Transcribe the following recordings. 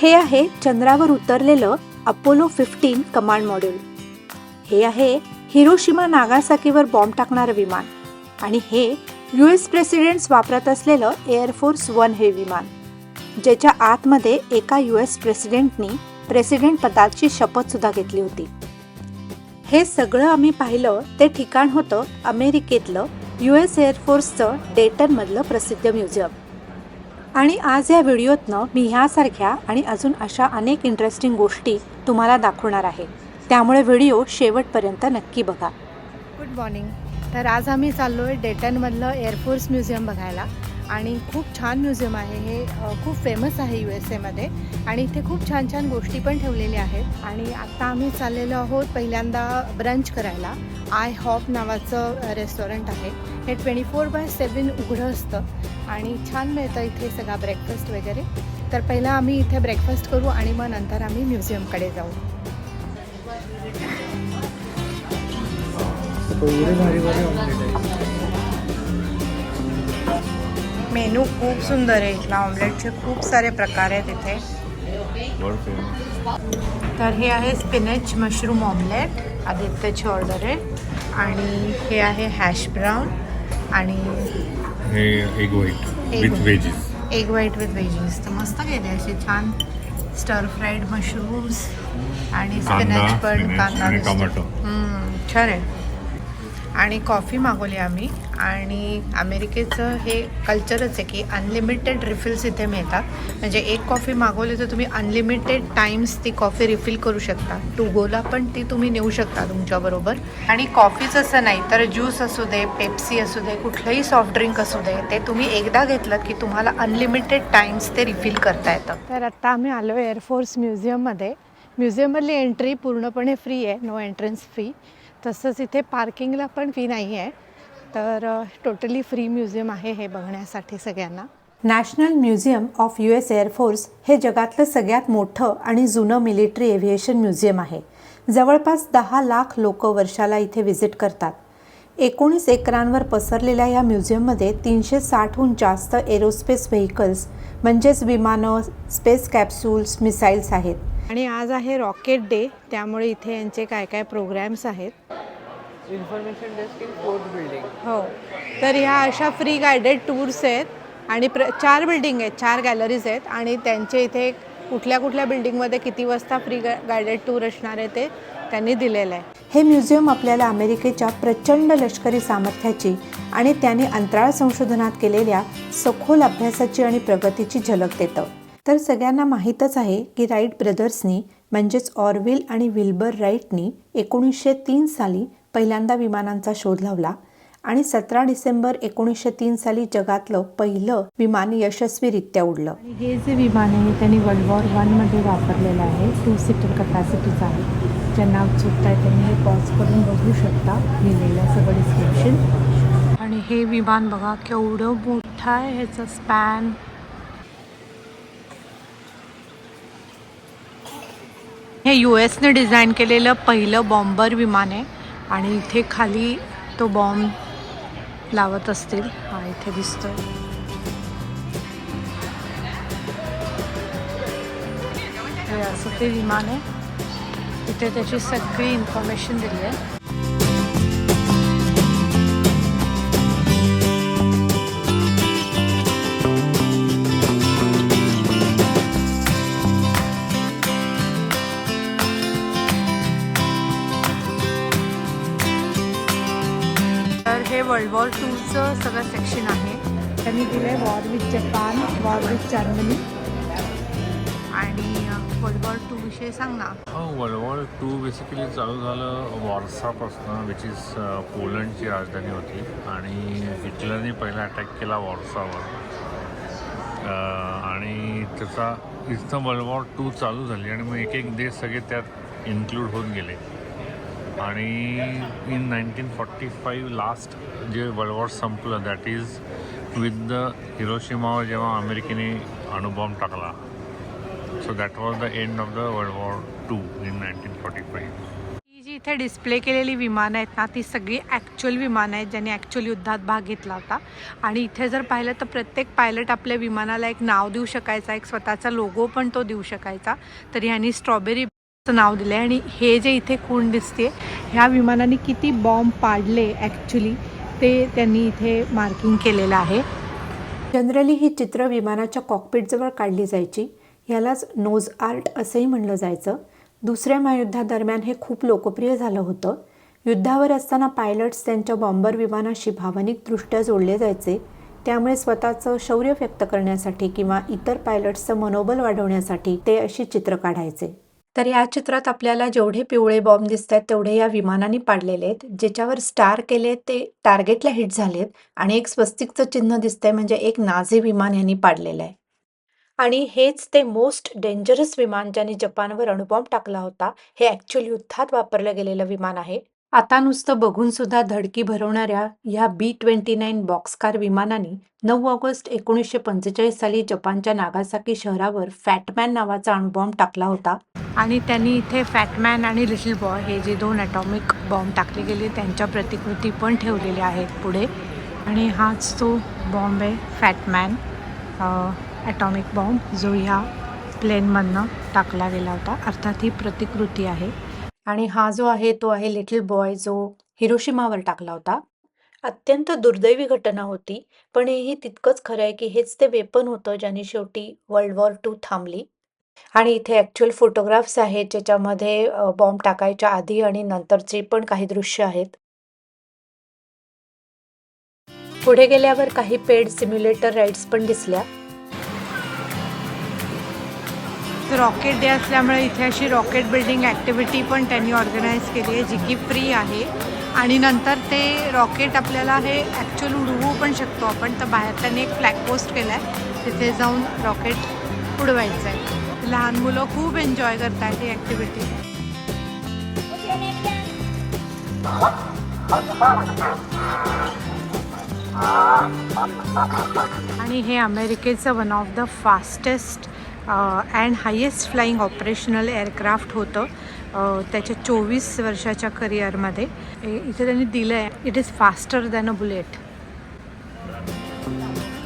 हे आहे चंद्रावर उतरलेलं अपोलो फिफ्टीन कमांड मॉड्यूल हे आहे हिरोशिमा नागासाकीवर बॉम्ब टाकणारं विमान. आणि हे यू एस प्रेसिडेंट्स वापरत असलेलं एअरफोर्स वन हे विमान. ज्याच्या आतमध्ये एका यू एस प्रेसिडेंटनी प्रेसिडेंट पदाची शपथसुद्धा घेतली होती. हे सगळं आम्ही पाहिलं ते ठिकाण होतं अमेरिकेतलं यू एस एअरफोर्सचं डेटनमधलं प्रसिद्ध म्युझियम. आणि आज या व्हिडिओतनं मी ह्यासारख्या आणि अजून अशा अनेक इंटरेस्टिंग गोष्टी तुम्हाला दाखवणार आहे. त्यामुळे व्हिडिओ शेवटपर्यंत नक्की बघा. गुड मॉर्निंग तर आज आम्ही चाललो आहे डेटनमधलं एअरफोर्स म्युझियम बघायला. आणि खूप छान म्युझियम आहे हे. खूप फेमस आहे यू एस एमध्ये आणि इथे खूप छान छान गोष्टी पण ठेवलेल्या आहेत. आणि आत्ता आम्ही चाललेलो आहोत पहिल्यांदा ब्रंच करायला. आय हॉप नावाचं रेस्टॉरंट आहे. हे ट्वेंटी फोर बाय सेवन उघडं असतं. आणि छान मिळतं इथे सगळा ब्रेकफास्ट वगैरे. तर पहिला आम्ही इथे ब्रेकफास्ट करू आणि मग नंतर आम्ही म्युझियमकडे जाऊ. मेनू खूप सुंदर आहे. इथला ऑमलेटचे खूप सारे प्रकार आहेत इथे. तर हे आहे स्पिनच मशरूम ऑमलेट आदित्यची ऑर्डर आहे. आणि हे आहे हॅश ब्राऊन आणि हे egg white with. Veggies egg white with veggies तर मस्त गेले असे छान स्टर फ्राईड मशरूम्स आणि स्पिनच पण कांदा आणि. टोमॅटो हम्म, छान आहे आणि कॉफी मागवली आम्ही. आणि अमेरिकेचं हे कल्चरच आहे की अनलिमिटेड रिफिल्स इथे मिळतात. म्हणजे एक कॉफी मागवली तर तुम्ही अनलिमिटेड टाइम्स ती कॉफी रिफिल करू शकता. टू गोला पण ती तुम्ही नेऊ शकता तुमच्याबरोबर आणि कॉफीच असं नाही तर ज्यूस असू दे पेप्सी असू दे कुठलंही सॉफ्ट ड्रिंक असू दे ते तुम्ही एकदा घेतलं की तुम्हाला अनलिमिटेड टाइम्स ते रिफिल करता येतं. तर आत्ता आम्ही आलो एअरफोर्स म्युझियममध्ये म्युझियममधली एंट्री पूर्णपणे फ्री आहे नो एंट्रन्स फी तसंच इथे पार्किंगला पण फी नाही आहे. तर टोटली फ्री म्युझियम आहे हे बघण्यासाठी सगळ्यांना. National museum of U S air force हे जगातलं सगळ्यात मोठं आणि जुनं मिलिटरी एव्हिएशन म्युझियम आहे. जवळपास दहा लाख लोक वर्षाला इथे व्हिजिट करतात. एकोणीस एकरांवर पसरलेल्या या म्युझियममध्ये तीनशे साठहून जास्त एरोस्पेस व्हेकल्स म्हणजेच विमानं स्पेस कॅप्सूल्स मिसाईल्स आहेत. आणि आज आहे रॉकेट डे त्यामुळे इथे यांचे काय काय प्रोग्रॅम्स आहेत. Information desk in fourth building. हो. तर ह्या अशा फ्री गायडेड टूर्स आहेत आणि प्र चार बिल्डिंग आहेत चार गॅलरीज आहेत आणि त्यांचे इथे कुठल्या कुठल्या बिल्डिंगमध्ये किती वाजता फ्री गा गायडेड टूर असणार आहे ते त्यांनी दिलेलं आहे. हे म्युझियम आपल्याला अमेरिकेच्या प्रचंड लष्करी सामर्थ्याची आणि त्याने अंतराळ संशोधनात केलेल्या सखोल अभ्यासाची आणि प्रगतीची झलक देतं. तर सगळ्यांना माहीतच आहे की राईट ब्रदर्सनी म्हणजेच ऑरविल आणि विल्बर राईटनी एकोणीसशे तीन साली पहिल्यांदा विमानांचा शोध लावला आणि सतरा डिसेंबर एकोणीसशे तीन साली जगातलं पहिलं विमान यशस्वीरित्या उडलं. आणि हे जे विमान आहे त्यांनी वर्ल्ड वॉर वनमध्ये वापरलेलं आहे. टू सीटर कपॅसिटीचं आहे. ज्यांना उत्सुकता आहे त्यांनी हे पॉज करून बघू शकता लिहिलेलं सगळं डिस्क्रिप्शन आणि हे विमान बघा केवढं मोठं आहे ह्याचं स्पॅन हे यू एसने डिझाईन केलेलं पहिलं बॉम्बर विमान आहे. आणि इथे खाली तो बॉम्ब लावत असतील. हा इथे दिसतोय. हे असं ते विमान आहे. इथे त्याची सगळी इन्फॉर्मेशन दिली आहे. तर हे वर्ल्ड वॉर टूचं सगळं सेक्शन आहे. त्यांनी दिलं आहे war with Japan war with Germany आणि वर्ल्ड वॉर टू विषयी सांग. ना वर्ल्ड वॉर टू बेसिकली चालू झालं वॉर्सापासून विच इज पोलंडची राजधानी होती. आणि हिटलरने पहिला अटॅक केला वॉर्सावर. आणि त्याचा इथं वर्ल्ड वॉर टू चालू झाली. आणि मग एक एक देश सगळे त्यात इन्क्लूड होऊन गेले. आणि in nineteen forty five last जे वर्ल्ड वॉर संपलं दॅट इज विथ द हिरोशिमावर जेव्हा अमेरिकेने अणुबॉम्ब टाकला so that was the end of the world war two in nineteen forty five ही जी इथे डिस्प्ले केलेली विमानं आहेत ना ती सगळी ॲक्च्युअल विमानं आहेत ज्यांनी ॲक्च्युअल युद्धात भाग घेतला होता. आणि इथे जर पाहिलं तर प्रत्येक पायलट आपल्या विमानाला एक नाव देऊ शकायचा एक स्वतःचा लोगो पण तो देऊ शकायचा. तर ह्यांनी स्ट्रॉबेरी नाव दिलं आहे आणि हे जे इथे खूण दिसते ह्या विमानाने किती बॉम्ब पाडले ॲक्च्युली ते त्यांनी इथे मार्किंग केलेलं आहे. जनरली ही चित्र विमानाच्या कॉकपिटजवळ काढली जायची. यालाच नोज आर्ट असंही म्हणलं जायचं. दुसऱ्या महायुद्धादरम्यान हे खूप लोकप्रिय झालं होतं. युद्धावर असताना पायलट्स त्यांच्या बॉम्बर विमानाशी भावनिकदृष्ट्या जोडले जायचे. त्यामुळे स्वतःचं शौर्य व्यक्त करण्यासाठी किंवा इतर पायलट्सचं मनोबल वाढवण्यासाठी ते अशी चित्र काढायचे. तर या चित्रात आपल्याला जेवढे पिवळे बॉम्ब दिसत आहेत तेवढे या विमानाने पाडलेले आहेत. ज्याच्यावर स्टार केले ते टार्गेटला हिट झालेत. आणि एक स्वस्तिकचं चिन्ह दिसतंय म्हणजे एक नाझी विमान यांनी पाडलेलं आहे. आणि हेच ते मोस्ट डेंजरस विमान ज्याने जपानवर अणुबॉम्ब टाकला होता. हे ॲक्च्युअल युद्धात वापरलं गेलेलं विमान आहे. आता नुसतं बघून सुद्धा धडकी भरवणाऱ्या ह्या बी ट्वेंटी नाईन बॉक्सकार विमानाने नऊ ऑगस्ट एकोणीसशे पंचेचाळीस साली जपानच्या नागासाकी शहरावर फॅटमॅन नावाचा अणुबॉम्ब टाकला होता. आणि त्यांनी इथे फॅटमॅन आणि लिटल बॉय हे जे दोन ॲटॉमिक बॉम्ब टाकले गेले त्यांच्या प्रतिकृती पण ठेवलेल्या आहेत पुढे. आणि हाच तो बॉम्ब आहे फॅटमॅन ॲटॉमिक बॉम्ब जो ह्या प्लेनमधनं टाकला गेला होता. अर्थात ही प्रतिकृती आहे. आणि हा जो आहे तो आहे लिटल बॉय जो हिरोशिमावर टाकला होता. अत्यंत दुर्दैवी घटना होती पण हेही तितकंच खरं आहे की हेच ते वेपन होतं ज्याने शेवटी वर्ल्ड वॉर टू थांबली. आणि इथे ॲक्च्युअल फोटोग्राफ्स आहेत ज्याच्यामध्ये बॉम्ब टाकायच्या आधी आणि नंतरचे पण काही दृश्य आहेत. पुढे गेल्यावर काही पेड सिम्युलेटर राईड्स पण दिसल्या. रॉकेट डे असल्यामुळे इथे अशी रॉकेट बिल्डिंग ॲक्टिव्हिटी पण त्यांनी ऑर्गनाईज केली आहे जी की फ्री आहे. आणि नंतर ते रॉकेट आपल्याला हे ॲक्च्युअल उडवू पण शकतो आपण. तर बाहेर त्यांनी एक फ्लॅग पोस्ट केला आहे तिथे जाऊन रॉकेट उडवायचं आहे लहान मुलं खूप एन्जॉय करतात ही ॲक्टिव्हिटी आणि हे अमेरिकेचं one of the fastest and highest flying operational aircraft होतं त्याच्या चोवीस वर्षाच्या करिअरमध्ये ए- इथे त्यांनी दिलं आहे it is faster than a bullet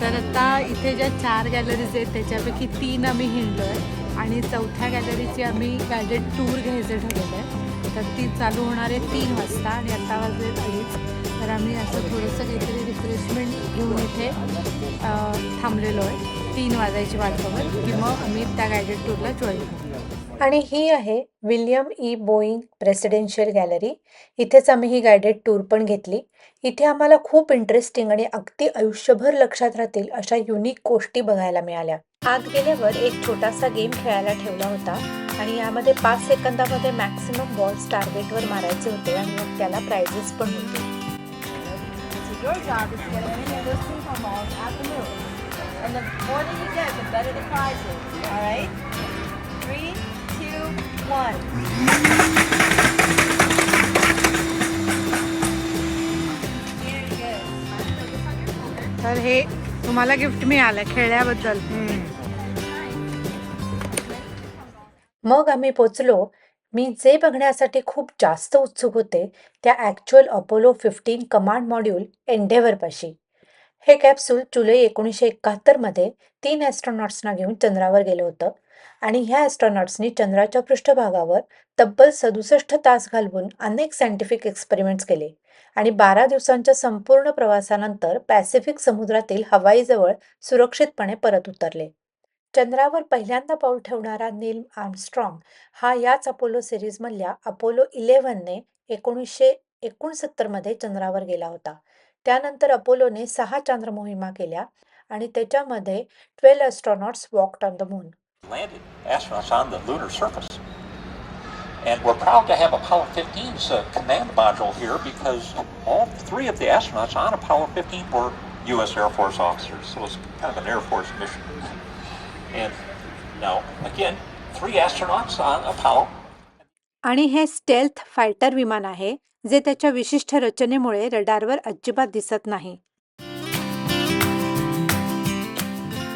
तर आता इथे ज्या चार गॅलरीज आहेत त्याच्यापैकी तीन आम्ही हिंडलो आहे आणि चौथ्या गॅलरीची आम्ही गायडेड टूर घ्यायचं ठरवलं आहे तर ती चालू होणार आहे तीन वाजता आणि आता वाजले अडीच. तर आम्ही असं थोडंसं काहीतरी रिफ्रेशमेंट घेऊन इथे थांबलेलो आहे. तीन वाजायची वाट बघत की मग आम्ही त्या गायडेड टूरला जॉईन करू आणि ही आहे William E Boeing presidential gallery इथेच आम्ही ही गायडेड टूर पण घेतली. इथे आम्हाला खूप इंटरेस्टिंग आणि अगदी आयुष्यभर लक्षात राहतील अशा युनिक गोष्टी बघायला मिळाल्या. आत गेल्यावर एक छोटासा गेम खेळायला ठेवला होता आणि यामध्ये पाच सेकंदामध्ये मॅक्सिमम बॉल्स टार्गेटवर मारायचे होते आणि मग त्याला प्राइजेस पण होते. And the more that you get, the better the prize is. All right? Three, two, one. तर हे तुम्हाला गिफ्ट मिळालं खेळल्याबद्दल मग आम्ही पोचलो मी जे बघण्यासाठी खूप जास्त उत्सुक होते त्या actual Apollo fifteen command module एन्डेव्हरपाशी हे कॅप्सूल जुलै एकोणीसशे एकाहत्तरमध्ये तीन ॲस्ट्रॉनॉट्सना घेऊन चंद्रावर गेलं होतं. आणि ह्या ॲस्ट्रॉनॉट्सनी चंद्राच्या पृष्ठभागावर तब्बल सदुसष्ट तास घालवून अनेक सायंटिफिक एक्सपेरिमेंट्स केले. आणि बारा दिवसांच्या संपूर्ण प्रवासानंतर पॅसिफिक समुद्रातील हवाईजवळ सुरक्षितपणे परत उतरले. चंद्रावर पहिल्यांदा पाऊल ठेवणारा नील आर्मस्ट्रॉंग हा याच अपोलो सिरीजमधल्या अपोलो इलेव्हनने एकोणीसशे एकोणसत्तरमध्ये चंद्रावर गेला होता. त्यानंतर अपोलोने सहा चांद्रमोहिमा केल्या आणि त्याच्यामध्ये twelve astronauts walked on the moon landed astronauts on the lunar surface. And we're proud to have Apollo 15's uh, command module here because all three of the astronauts on Apollo 15 were U.S. Air Force officers. So it's kind of an Air Force mission. And now, again, three astronauts on Apollo. आणि हे stealth fighter विमान आहे जे त्याच्या विशिष्ट रचनेमुळे रडारवर अजिबात दिसत नाही.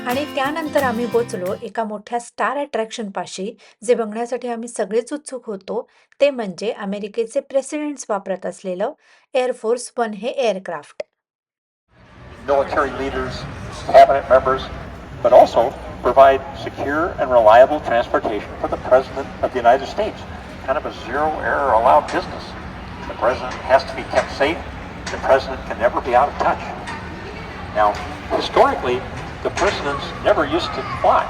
आणि त्यानंतर आम्ही पोचलो एका मोठ्या स्टार अट्रॅक्शन पाशी जे बघण्यासाठी आम्ही सगळेच उत्सुक होतो. ते म्हणजे अमेरिकेचे प्रेसिडेंट्स वापरत असलेलं एअरफोर्स वन हे aircraft. The President has to be kept safe. The President can never be out of touch. Now, historically, the presidents never used to fly.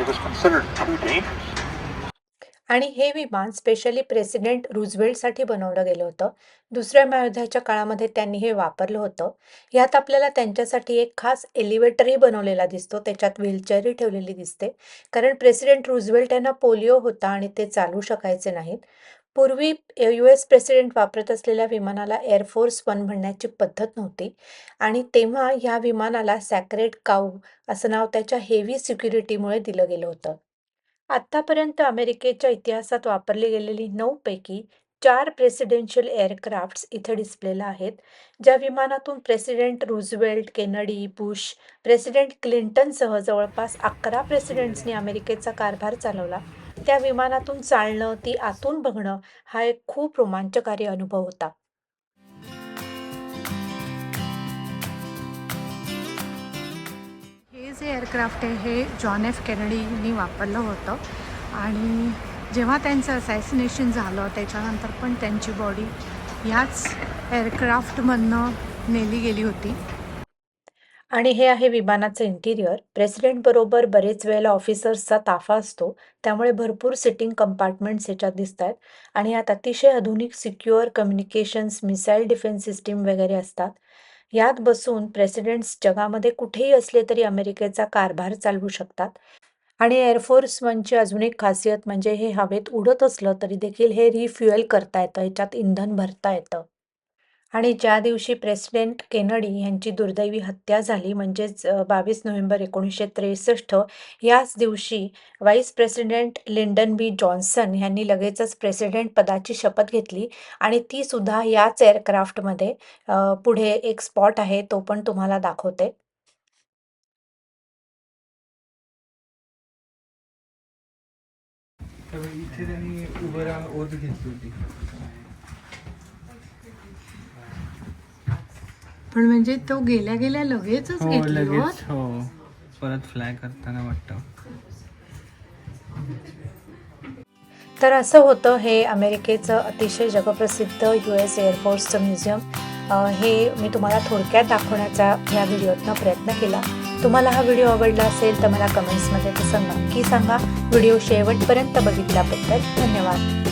It was considered too dangerous. आणि हे विमान specially president रुझवेल्टसाठी बनवलं गेलं होतं दुसऱ्या महायुद्धाच्या काळामध्ये त्यांनी हे वापरलं होतं यात आपल्याला त्यांच्यासाठी एक खास एलिव्हेटरही बनवलेला दिसतो त्याच्यात व्हीलचेअरही ठेवलेली दिसते कारण प्रेसिडेंट रुझवेल्ट यांना पोलिओ होता आणि ते चालू शकायचे नाहीत पूर्वी यू एस प्रेसिडेंट वापरत असलेल्या विमानाला एअरफोर्स वन म्हणण्याची पद्धत नव्हती. आणि तेव्हा ह्या विमानाला सॅक्रेट काऊ असं नाव त्याच्या हेवी सिक्युरिटीमुळे दिलं गेलं होतं. आत्तापर्यंत अमेरिकेच्या इतिहासात वापरली गेलेली नऊपैकी चार प्रेसिडेन्शियल एअरक्राफ्ट्स इथे डिस्प्लेला आहेत. ज्या विमानातून president Roosevelt Kennedy Bush president क्लिंटनसह जवळपास अकरा प्रेसिडेंट्सनी अमेरिकेचा कारभार चालवला. त्या विमानातून चालणं ती आतून बघणं हा एक खूप रोमांचकारी अनुभव होता. हे जे एअरक्राफ्ट आहे हे जॉन एफ केनडीनी वापरलं होतं आणि जेव्हा त्यांचं असॅसिनेशन झालं त्याच्यानंतर पण त्यांची बॉडी ह्याच एअरक्राफ्टमधनं नेली गेली होती. आणि हे आहे विमानाचं इंटिरियर प्रेसिडेंट बरोबर बरेच वेळेला ऑफिसर्सचा ताफा असतो. त्यामुळे भरपूर सिटिंग कंपार्टमेंट्स ह्याच्यात दिसत आहेत आणि यात अतिशय आधुनिक secure communications missile defence system वगैरे असतात. यात बसून प्रेसिडेंट्स जगामध्ये कुठेही असले तरी अमेरिकेचा कारभार चालवू शकतात. आणि एअरफोर्स वनची अजून एक खासियत म्हणजे हे हवेत उडत असलं तरी देखील हे रिफ्युएल करता येतं. ह्याच्यात इंधन भरता येतं. आणि ज्या दिवशी प्रेसिडेंट केनडी यांची दुर्दैवी हत्या झाली म्हणजेच बावीस नोव्हेंबर एकोणीसशे त्रेसष्ट याच दिवशी vice president Lyndon B Johnson यांनी लगेचच प्रेसिडेंट पदाची शपथ घेतली आणि ती सुद्धा याच एअरक्राफ्टमध्ये पुढे एक स्पॉट आहे तो पण तुम्हाला दाखवते. इथे त्यांनी उभं राहून घेतली होती. पण म्हणजे तो गेल्या गेल्या लगेचच हो घेतली. लगेच होत. हो. परत फ्लाय करताना वाटतं. तर असं होतं हे अमेरिकेचं अतिशय जगप्रसिद्ध यू एस एअरफोर्सचं म्युझियम अ, हे मी तुम्हाला थोडक्यात दाखवण्याचा ह्या व्हिडिओतनं प्रयत्न केला. तुम्हाला हा व्हिडिओ आवडला असेल तर मला कमेंट्समध्ये तसं नक्की सांगा. व्हिडिओ शेवटपर्यंत बघितल्याबद्दल धन्यवाद.